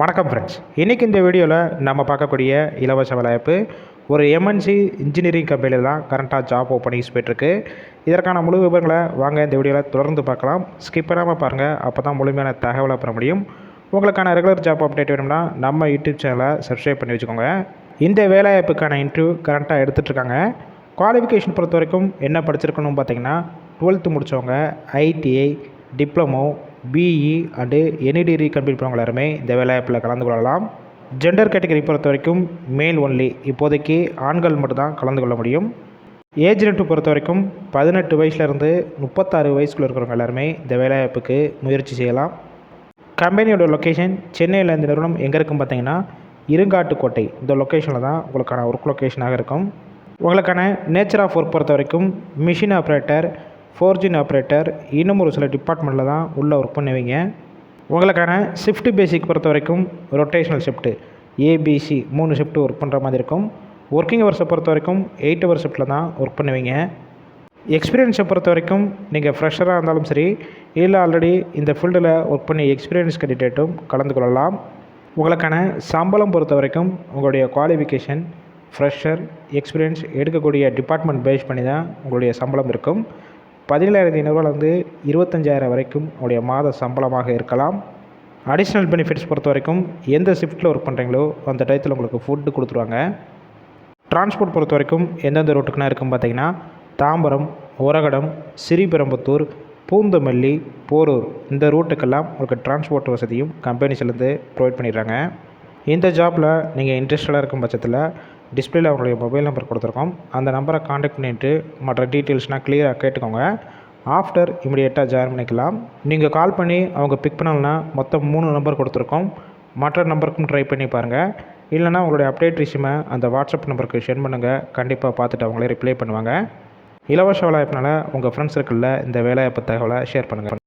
வணக்கம் ஃப்ரெண்ட்ஸ் இன்றைக்கி இந்த வீடியோவில் நம்ம பார்க்கக்கூடிய இலவச வேலைவாய்ப்பு ஒரு எம்என்சி இன்ஜினியரிங் கம்பெனியில் தான் கரண்ட்டாக ஜாப் ஓப்பனிங்ஸ் போயிட்டுருக்கு. இதற்கான முழு விவரங்களை வாங்க இந்த வீடியோவில் தொடர்ந்து பார்க்கலாம். ஸ்கிப் பண்ணாமல் பாருங்கள் அப்போ தான் முழுமையான தகவலை பெற முடியும். உங்களுக்கான ரெகுலர் ஜாப் அப்டேட் வேணும்னா நம்ம யூடியூப் சேனலை சப்ஸ்கிரைப் பண்ணி வச்சுக்கோங்க. இந்த வேலைவாய்ப்புக்கான இன்டர்வியூ கரண்ட்டாக எடுத்துகிட்ருக்காங்க குவாலிஃபிகேஷன் பொறுத்த வரைக்கும் என்ன படிச்சிருக்கணும்னு பார்த்தீங்கன்னா டுவெல்த்து முடித்தவங்க ITI diploma BE and any degree complete பண்ணவங்க எல்லாருமே இந்த வேலைவாய்ப்பில் கலந்து கொள்ளலாம். ஜெண்டர் கேட்டகரி பொறுத்த வரைக்கும் மேல் ஒன்லி இப்போதைக்கு ஆண்கள் மட்டும்தான் கலந்து கொள்ள முடியும். ஏஜ் லிமிட் பொறுத்த வரைக்கும் பதினெட்டு வயசுலேருந்து முப்பத்தாறு வயசுக்குள்ளே இருக்கிறவங்க எல்லாருமே இந்த வேலைவாய்ப்புக்கு முயற்சி செய்யலாம். கம்பெனியோட லொக்கேஷன் சென்னையில் இந்த நிறுவனம் எங்கே இருக்கும் பார்த்தீங்கன்னா இருங்காட்டுக்கோட்டை. இந்த லொக்கேஷனில் தான் உங்களுக்கான ஒர்க் லொக்கேஷனாக இருக்கும். உங்களுக்கான நேச்சர் ஆஃப் ஒர்க் பொறுத்த வரைக்கும் மிஷின் ஆப்ரேட்டர் ஃபோர்ஜின் ஆப்ரேட்டர் இன்னும் ஒரு சில டிபார்ட்மெண்ட்டில் தான் உள்ளே ஒர்க் பண்ணுவீங்க. உங்களுக்கான ஷிஃப்ட் பேசிக் பொறுத்த வரைக்கும் ரொட்டேஷனல் ஷிஃப்ட்டு ஏபிசி மூணு ஷிஃப்ட்டு ஒர்க் பண்ணுற மாதிரி இருக்கும். ஒர்க்கிங் ஹவர்ஸை பொறுத்த வரைக்கும் எயிட் ஹவர் ஷிஃப்ட்டில் தான் ஒர்க் பண்ணுவீங்க. எக்ஸ்பீரியன்ஸை பொறுத்த வரைக்கும் நீங்கள் ஃப்ரெஷராக இருந்தாலும் சரி இல்லை ஆல்ரெடி இந்த ஃபீல்டில் ஒர்க் பண்ணி எக்ஸ்பீரியன்ஸ் கேண்டிடேட்டும் கலந்து கொள்ளலாம். உங்களுக்கான சம்பளம் பொறுத்த வரைக்கும் உங்களுடைய குவாலிஃபிகேஷன் ஃப்ரெஷர் எக்ஸ்பீரியன்ஸ் எடுக்கக்கூடிய டிபார்ட்மெண்ட் பேஸ் பண்ணி தான் உங்களுடைய சம்பளம் இருக்கும். பதினேழாயிரத்தி ஐநூறுரூவாலேருந்து இருபத்தஞ்சாயிரம் வரைக்கும் உடைய மாத சம்பளமாக இருக்கலாம். அடிஷ்னல் பெனிஃபிட்ஸ் பொறுத்த வரைக்கும் எந்த ஷிஃப்ட்டில் ஒர்க் பண்ணுறீங்களோ அந்த டயத்தில் உங்களுக்கு ஃபுட்டு கொடுத்துருவாங்க. டிரான்ஸ்போர்ட் பொறுத்த வரைக்கும் எந்தெந்த ரூட்டுக்குனா இருக்கும் பார்த்தீங்கன்னா தாம்பரம் உரகடம் ஸ்ரீபெரும்புத்தூர் பூந்தமல்லி போரூர். இந்த ரூட்டுக்கெல்லாம் உங்களுக்கு டிரான்ஸ்போர்ட் வசதியும் கம்பெனிஸ்லேருந்து ப்ரொவைட் பண்ணிடுறாங்க. இந்த ஜாப்பில் நீங்கள் இன்ட்ரெஸ்டடாக இருக்கும் பட்சத்தில் டிஸ்பிளேல அவங்களுடைய மொபைல் நம்பர் கொடுத்துருக்கோம். அந்த நம்பரை காண்டக்ட் பண்ணிவிட்டு மற்ற டீட்டெயில்ஸ்னால் கிளியராக கேட்டுக்கோங்க. ஆஃப்டர் இமிடியேட்டாக ஜாயின் பண்ணிக்கலாம். நீங்கள் கால் பண்ணி அவங்க பிக் பண்ணலன்னா மொத்தம் மூணு நம்பர் கொடுத்துருக்கோம். மற்ற நம்பருக்கும் ட்ரை பண்ணி பாருங்கள் இல்லைனா உங்களுடைய அப்டேட் ரிசியூமை அந்த வாட்ஸ்அப் நம்பருக்கு சென்ட் பண்ணுங்கள் கண்டிப்பாக பார்த்துட்டு அவங்களே ரிப்ளை பண்ணுவாங்க. இலவச வேலைவாய்ப்புனால உங்கள் ஃப்ரெண்ட்ஸ் சர்க்கிளில் இந்த வேலை தகவலை ஷேர் பண்ணுங்கள்